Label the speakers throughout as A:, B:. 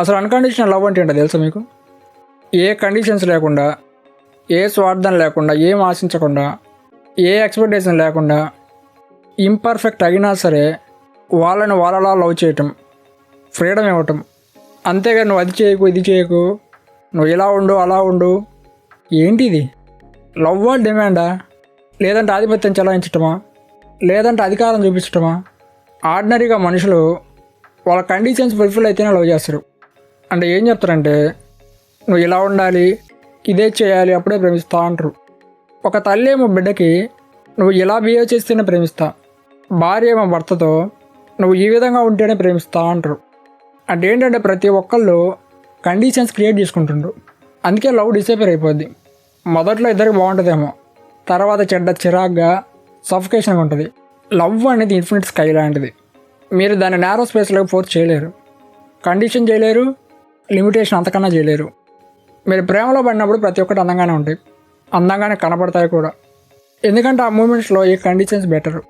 A: అసలు unconditional love అంటే ఏంటో తెలుసా మీకు? ఏ కండిషన్స్ లేకుండా ఏ స్వార్థం లేకుండా ఏం ఆశించకుండా ఏ ఎక్స్పెక్టేషన్ లేకుండా ఇంపర్ఫెక్ట్ అయినా సరే వాళ్ళని వాళ్ళలా లవ్ చేయటం ఫ్రీడమ్ ఇవ్వటం. అంతేగా నువ్వు అది చేయకు ఇది చేయకు నువ్వు ఇలా ఉండు అలా ఉండు. ఏంటి ఇది? లవ్వా డిమాండా లేదంటే ఆధిపత్యం చెలాయించటమా? లేదంటే అధికారం చూపించటమా? ఆర్డినరీగా మనుషులు వాళ్ళ కండిషన్స్ ఫుల్ఫిల్ అయితేనే లవ్ చేస్తారు. అంటే ఏం చెప్తారంటే నువ్వు ఇలా ఉండాలి ఇదే చేయాలి అప్పుడే ప్రేమిస్తా అంటారు. ఒక తల్లి ఏమో బిడ్డకి నువ్వు ఇలా బిహేవ్ చేస్తేనే ప్రేమిస్తా భార్య ఏమో భర్తతో నువ్వు ఈ విధంగా ఉంటేనే ప్రేమిస్తా అంటారు. అంటే ఏంటంటే ప్రతి ఒక్కళ్ళు కండిషన్స్ క్రియేట్ చేసుకుంటుండ్రు. అందుకే లవ్ డిసైపర్ అయిపోద్ది. మొదట్లో ఇద్దరికి బాగుంటుందేమో తర్వాత చెడ్డ చిరాగ్గా సఫికేషన్గా ఉంటుంది. లవ్ అనేది ఇన్ఫినిట్ స్కై లాంటిది. మీరు దాన్ని నేరో స్పేస్లో ఫోర్స్ చేయలేరు. కండిషన్ చేయలేరు లిమిటేషన్ అంతకన్నా చేయలేరు. మీరు ప్రేమలో పడినప్పుడు ప్రతి ఒక్కటి అందంగానే ఉంటాయి. అందంగానే కనపడతాయి కూడా. ఎందుకంటే ఆ మూమెంట్స్లో ఈ కండిషన్స్ బెటర్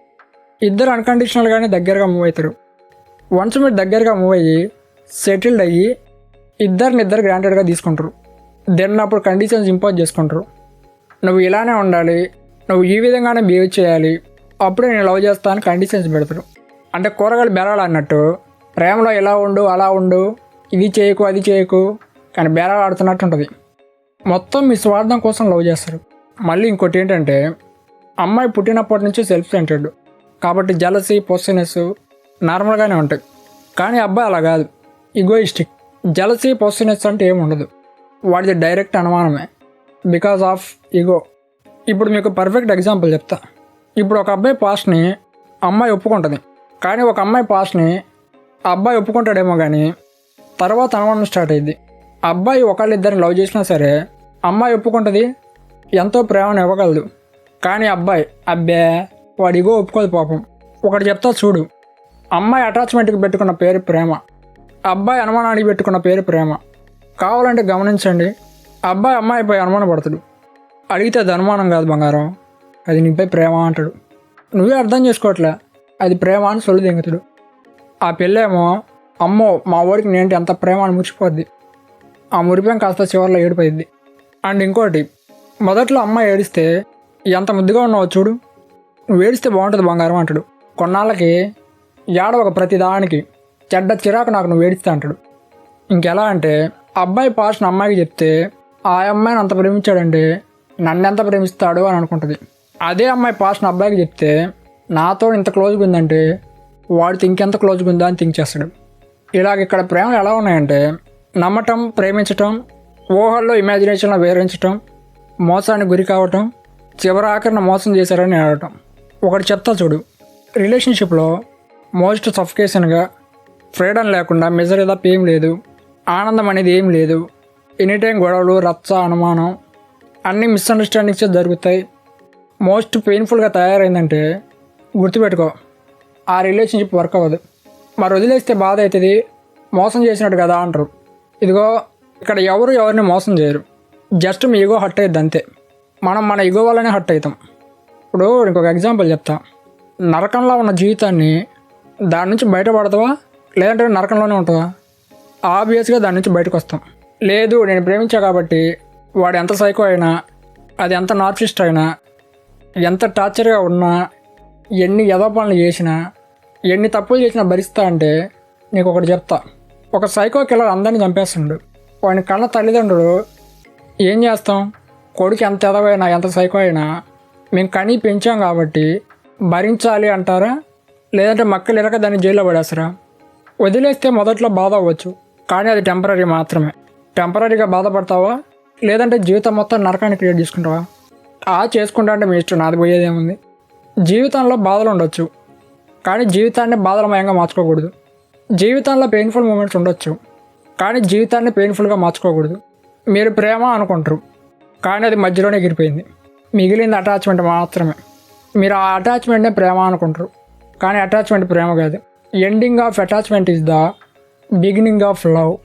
A: ఇద్దరు అన్కండిషనల్గానే దగ్గరగా మూవ్ అవుతారు. వన్స్ మీరు దగ్గరగా మూవ్ అయ్యి సెటిల్డ్ అయ్యి ఇద్దరిని ఇద్దరు గ్రాంటెడ్గా తీసుకుంటారు. దెన్ అప్పుడు కండిషన్స్ ఇంపోజ్ చేసుకుంటారు. నువ్వు ఇలానే ఉండాలి నువ్వు ఈ విధంగానే బిహేవ్ చేయాలి అప్పుడే నేను లవ్ చేస్తా అని కండిషన్స్ పెడతారు. అంటే కూరగాయలు బెరాలు అన్నట్టు ప్రేమలో ఇలా ఉండు అలా ఉండు ఇది చేయకు అది చేయకు కానీ బేరాలు ఆడుతున్నట్టు ఉంటుంది. మొత్తం మీ స్వార్థం కోసం లవ్ చేస్తారు. మళ్ళీ ఇంకోటి ఏంటంటే అమ్మాయి పుట్టినప్పటి నుంచి సెల్ఫ్ సెంటర్డ్ కాబట్టి జలసి పొస్సినెస్ నార్మల్గానే ఉంటాయి. కానీ అబ్బాయి అలా కాదు. ఇగోయిస్టిక్ జలసి పొస్సినెస్ అంటే ఏమి ఉండదు. వాడిది డైరెక్ట్ అనుమానమే. బికాస్ ఆఫ్ ఇగో ఇప్పుడు మీకు పర్ఫెక్ట్ ఎగ్జాంపుల్ చెప్తా. ఇప్పుడు ఒక అబ్బాయి పాస్ట్ని అమ్మాయి ఒప్పుకుంటుంది. కానీ ఒక అమ్మాయి పాస్ట్ని ఆ అబ్బాయి ఒప్పుకుంటాడేమో కానీ తర్వాత అనుమానం స్టార్ట్ అయింది. అబ్బాయి ఒకళ్ళిద్దరిని లవ్ చేసినా సరే అమ్మాయి ఒప్పుకుంటుంది ఎంతో ప్రేమను ఇవ్వగలదు. కానీ అబ్బాయి అబ్బే వాడిగో ఒప్పుకోదు పాపం. ఒకటి చెప్తా చూడు. అమ్మాయి అటాచ్మెంట్కి పెట్టుకున్న పేరు ప్రేమ. అబ్బాయి అనుమానానికి పెట్టుకున్న పేరు ప్రేమ. కావాలంటే గమనించండి అబ్బాయి అమ్మాయిపై అనుమానం పడతాడు. అడిగితే అది అనుమానం కాదు బంగారం. అది నీపై ప్రేమ అంటాడు. నువ్వే అర్థం చేసుకోవట్లే అది ప్రేమ అని సొల్లు దింగుతాడు. ఆ పెళ్ళేమో అమ్మో మా ఊరికి నేంటి ఎంత ప్రేమ అని మురిచిపోద్ది ఆ మురిపేం కాస్త చివరిలో ఏడిపోయింది అండ్ ఇంకోటి మొదట్లో అమ్మాయి ఏడిస్తే ఎంత ముద్దుగా ఉన్నావో చూడు. నువ్వు ఏడిస్తే బాగుంటుంది బంగారం అంటాడు. కొన్నాళ్ళకి ఏడవక ప్రతి దానికి చెడ్డ చిరాకు నాకు నువ్వు ఏడిస్తే అంటాడు. ఇంకెలా అంటే అబ్బాయి పాస్ట్ని అమ్మాయికి చెప్తే ఆ అమ్మాయిని అంత ప్రేమించాడంటే నన్ను ఎంత ప్రేమిస్తాడు అని అనుకుంటుంది. అదే అమ్మాయి పాస్ట్ని అబ్బాయికి చెప్తే నాతో ఇంత క్లోజ్గా ఉందంటే వాడితో ఇంకెంత క్లోజ్గా ఉందా అని థింక్ చేస్తాడు. ఇలాగ ఇక్కడ ప్రేమలు ఎలా ఉన్నాయంటే నమ్మటం ప్రేమించటం ఊహల్లో ఇమాజినేషన్లో వేరించటం మోసానికి గురి కావటం చివరి ఆఖరిన మోసం చేశారని ఆడటం ఒకటి చెప్తా చూడు. రిలేషన్షిప్లో మోస్ట్ సఫికేషన్గా ఫ్రీడమ్ లేకుండా మెజర్ తప్ప ఏం లేదు. ఆనందం అనేది ఏం లేదు. ఎనీ టైం గొడవలు రచ్చ అనుమానం అన్ని మిస్అండర్స్టాండింగ్స్ జరుగుతాయి. మోస్ట్ పెయిన్ఫుల్గా తయారైందంటే గుర్తుపెట్టుకో ఆ రిలేషన్షిప్ వర్క్ అవ్వదు. మరి వదిలేస్తే బాధ అవుతుంది మోసం చేసినట్టు కదా అంటారు. ఇదిగో ఇక్కడ ఎవరు ఎవరిని మోసం చేయరు. జస్ట్ మీ ఈగో హట్ అయ్యిద్ది అంతే. మనం మన ఈగో వల్లనే హట్ అవుతాం ఇప్పుడు ఇంకొక ఎగ్జాంపుల్ చెప్తా. నరకంలో ఉన్న జీవితాన్ని దాని నుంచి బయటపడతావా? లేదంటే నరకంలోనే ఉంటుందా? ఆబ్వియస్గా దాని నుంచి బయటకు వస్తాం లేదు నేను ప్రేమించా కాబట్టి వాడు ఎంత సైకో అయినా అది ఎంత నార్సిస్ట్ అయినా ఎంత టార్చర్గా ఉన్నా ఎన్ని యదో పనులు చేసినా ఎన్ని తప్పులు చేసినా భరిస్తా అంటే నీకు ఒకటి చెప్తా. ఒక సైకో కిల్లర్ అందరిని చంపేస్తుండు. వాడిని కన్న తల్లిదండ్రులు ఏం చేస్తాం? కొడుకు ఎంత ఎదవైనా ఎంత సైకో అయినా మేము కనీ పెంచాం కాబట్టి భరించాలి అంటారా? లేదంటే మక్కలు ఇరక దాన్ని జైల్లో పడేస్తారా? వదిలేస్తే మొదట్లో బాధ అవ్వచ్చు. కానీ అది టెంపరీ మాత్రమే. టెంపరీగా బాధపడతావా? లేదంటే జీవితం మొత్తం నరకాన్ని క్రియేట్ చేసుకుంటావా? ఆ చేసుకుంటా అంటే మీ ఇష్టం. నాది పోయేదేముంది? జీవితంలో బాధలు ఉండొచ్చు. కానీ జీవితాన్ని బాధలమయంగా మార్చుకోకూడదు. జీవితంలో పెయిన్ఫుల్ మూమెంట్స్ ఉండొచ్చు. కానీ జీవితాన్ని పెయిన్ఫుల్గా మార్చుకోకూడదు. మీరు ప్రేమ అనుకుంటారు. కానీ అది మధ్యలోనే ఎగిరిపోయింది. మిగిలింది అటాచ్మెంట్ మాత్రమే. మీరు ఆ అటాచ్మెంట్నే ప్రేమ అనుకుంటారు. కానీ అటాచ్మెంట్ ప్రేమ కాదు. Ending of attachment is the beginning of love